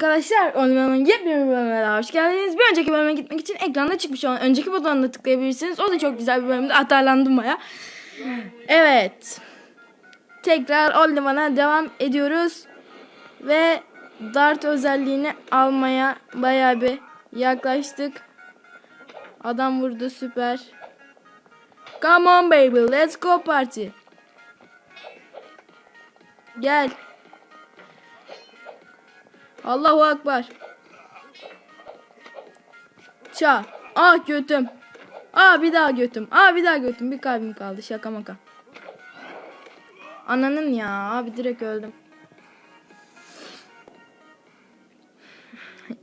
Arkadaşlar Oliver'ın yepyeni bir bölümüne daha hoş geldiniz. Bir önceki bölüme gitmek için ekranda çıkmış olan önceki butonuna tıklayabilirsiniz. O da çok güzel bir bölümdü. Atarlandım baya. Evet. Tekrar Oliver'a devam ediyoruz. Ve Dart özelliğini almaya baya bir yaklaştık. Adam vurdu süper. Come on baby let's go party. Gel. Allahu Akbar. Ça. Ah götüm. Aa bir daha götüm. Aa bir daha götüm. Bir kalbim kaldı. Şaka maka. Ananın ya. Abi direkt öldüm.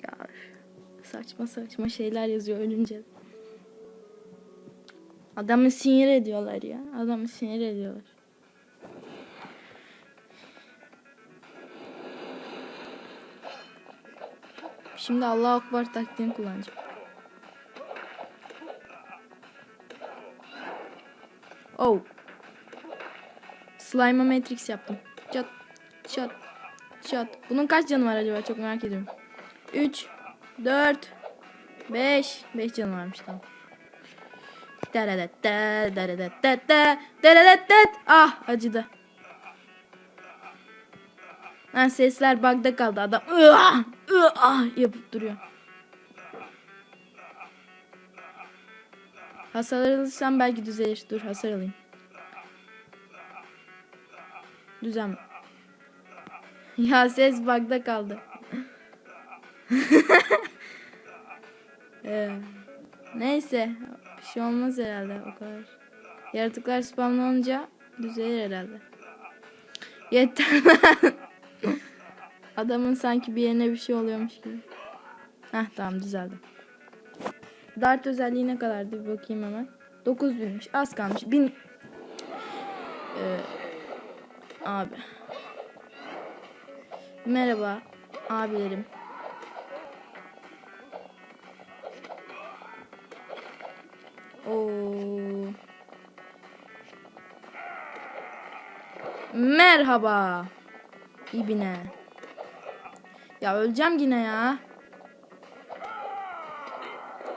ya saçma saçma şeyler yazıyor ölünce. Adamı sinir ediyorlar ya. Adamı sinir ediyorlar. Şimdi Allah Akbar taktiğini kullanacağım. Oh. Slime'a Matrix yaptım. Çat çat çat. Bunun kaç canı var acaba çok merak ediyorum. 3 4 5 5 canı varmış tamam. Daradat daradat daradat Ah acıdı. Ha, sesler bug'da kaldı adam. Iah, ıah yapıp duruyor. Hasar alırsam belki düzelir. Dur hasar alayım. Düzen. Ya ses bug'da kaldı. Ee, neyse. Bir şey olmaz herhalde o kadar. Yaratıklar spamlanınca düzelir herhalde. Yeter lan. Adamın sanki bir yerine bir şey oluyormuş gibi. Heh tamam düzeldi. Dart özelliği ne kadardı bir bakayım hemen. 9000'miş az kalmış. 1000 ee, abi. Merhaba abilerim. Oo. Merhaba. İbine. Ya öleceğim yine ya.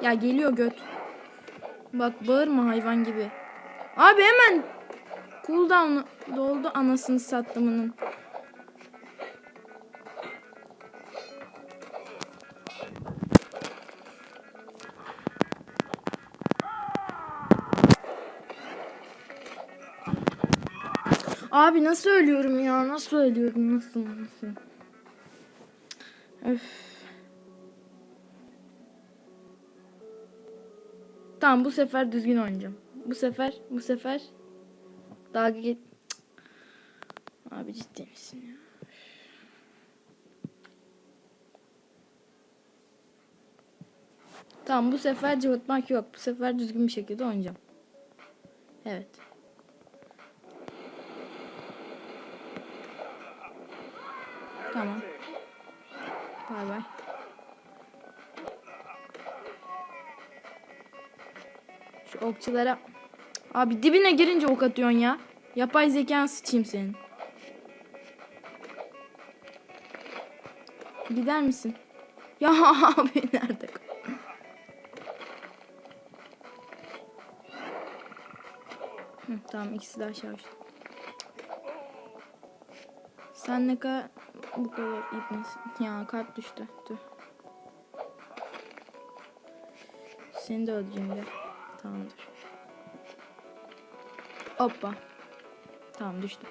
Ya geliyor göt. Bak bağırma hayvan gibi. Abi hemen cooldown doldu anasını sattımının. Abi nasıl ölüyorum ya? Nasıl ölüyorum? Nasıl? Nasıl? Öf. Tamam bu sefer düzgün oynayacağım. Bu sefer, bu sefer dalga git. Abi ciddi misin ya? Tamam bu sefer cıvıtmak yok. Bu sefer düzgün bir şekilde oynayacağım. Evet. Tamam. Bay bay. Şu okçulara... Abi dibine girince ok atıyorsun ya. Yapay zekan sıçayım senin. Gider misin? Ya abi nerede? Hı, tamam ikisi de aşağı uçtu. Sen ne kadar bu kadar ibnesin. Ya kalp düştü. Dur. Seni de öldüreyim de. Tamamdır. Hoppa. Tamam düştü.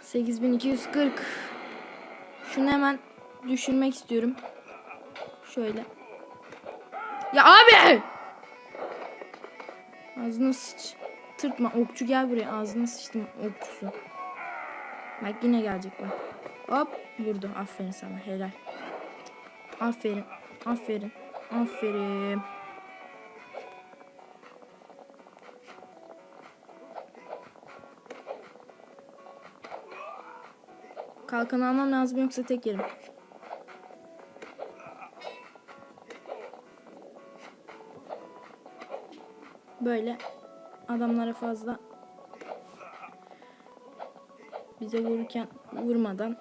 8240. Şunu hemen düşürmek istiyorum. Şöyle. Ya abi! Ağzına sıç. Tırtma okçu gel buraya. Ağzına sıçtım okçusu. Bak yine gelecek bak. Hop vurdu. Aferin sana helal. Aferin. Aferin. Aferin. Kalkan almam lazım yoksa tek yerim. Böyle adamlara fazla bize vururken vurmadan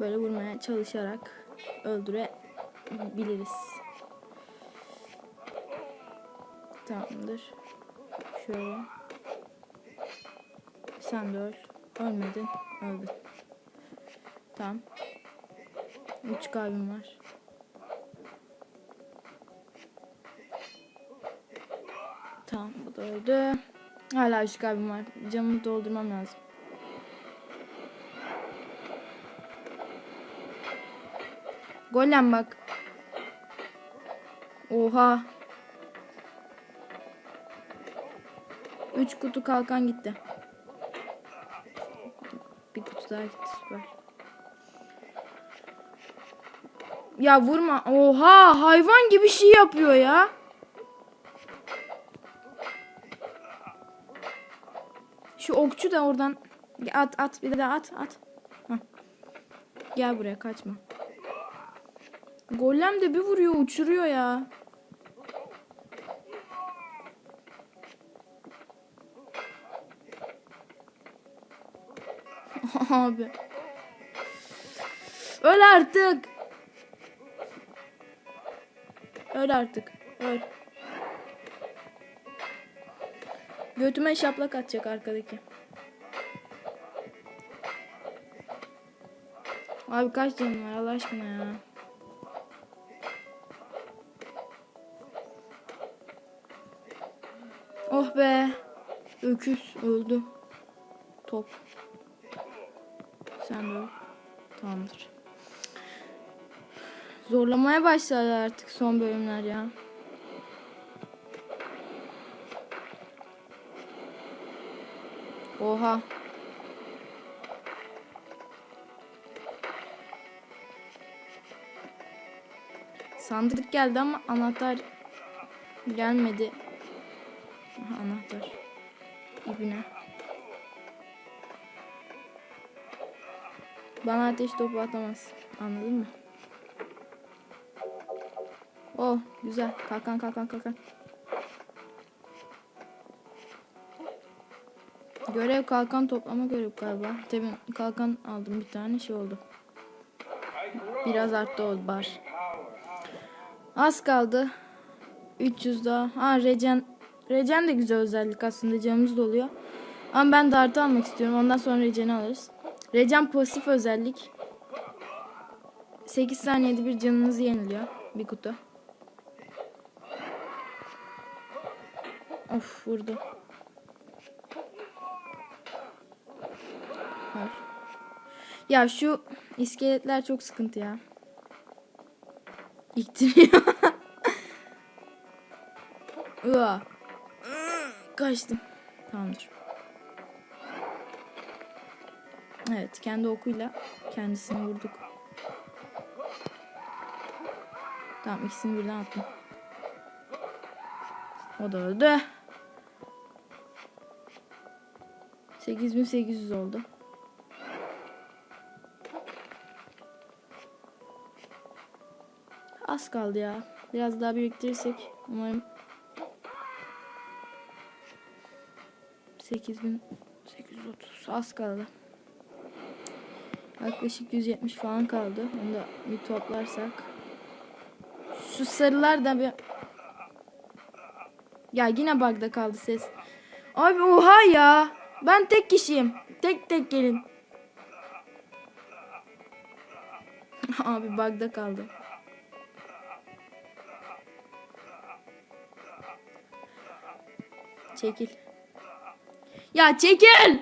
böyle vurmaya çalışarak öldürebiliriz. Tamamdır. Şöyle. Sen de öl. Ölmedin. Öldün. Tamam. Üç kalbim var. Tamam bu da öldü. Hala üç kalbim var. Camımı doldurmam lazım. Golem bak. Oha. Üç kutu kalkan gitti. Bir kutu daha gitti süper. Ya vurma. Oha hayvan gibi şey yapıyor ya. Şu okçu da oradan at at bir de at at. Hah. Gel buraya kaçma. Golem de bir vuruyor uçuruyor ya. Abi. Öl artık. Öl artık. Öl. Götüme şaplak atacak arkadaki. Abi kaç canım var Allah aşkına ya. Oh be. Öküz öldü. Top. Sen de öl. Tamamdır. Zorlamaya başladı artık son bölümler ya. Oha. Sandık geldi ama anahtar gelmedi. Aha, anahtar. İbine. Bana ateş topu atamaz. Anladın mı? Oh güzel. Kalkan kalkan kalkan. Görev kalkan toplama görev galiba. Tabii kalkan aldım bir tane şey oldu. Biraz arttı oldu bar. Az kaldı. 300 daha. Ha regen. Regen de güzel özellik aslında canımız doluyor. Ama ben dartı almak istiyorum. Ondan sonra regen'i alırız. Regen pasif özellik. 8 saniyede bir canınızı yeniliyor. Bir kutu. Of vurdu. Var. Ya şu iskeletler çok sıkıntı ya. İktiriyor. Ua. Kaçtım. Tamamdır. Evet kendi okuyla kendisini vurduk. Tamam ikisini birden attım. O da öldü. 8800 oldu. Az kaldı ya. Biraz daha biriktirirsek umarım 8830 az kaldı. Yaklaşık 170 falan kaldı. Onu da bir toplarsak. Şu sarılar da bir Ya yine bug'da kaldı ses. Abi oha ya. Ben tek kişiyim. Tek tek gelin. Abi bug'da kaldı. Çekil. Ya çekil.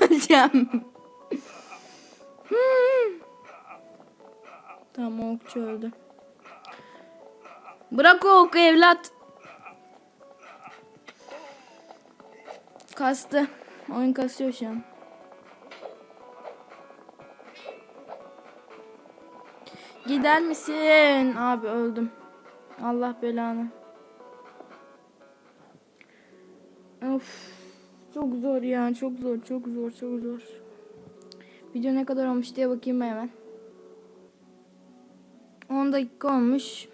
Öleceğim. Hmm. tamam okçu öldü. Bırak o oku evlat. Kastı. Oyun kasıyor şu an. Gider misin? Abi öldüm. Allah belanı. Of. Çok zor ya. Çok zor. Çok zor. Çok zor. Video ne kadar olmuş diye bakayım hemen. 10 dakika olmuş.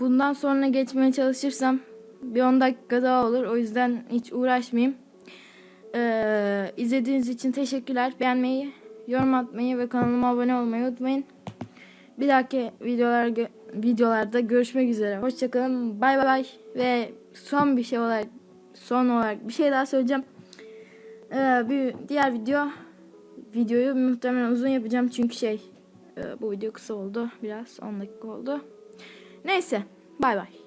Bundan sonra geçmeye çalışırsam bir 10 dakika daha olur. O yüzden hiç uğraşmayayım. Ee, izlediğiniz için teşekkürler. Beğenmeyi, yorum atmayı ve kanalıma abone olmayı unutmayın. Bir dahaki videolar videolarda görüşmek üzere. Hoşçakalın. Bay bay. Ve son bir şey olarak son olarak bir şey daha söyleyeceğim. Ee, bir diğer video videoyu muhtemelen uzun yapacağım çünkü şey e, bu video kısa oldu biraz 10 dakika oldu. Neyse bay bay.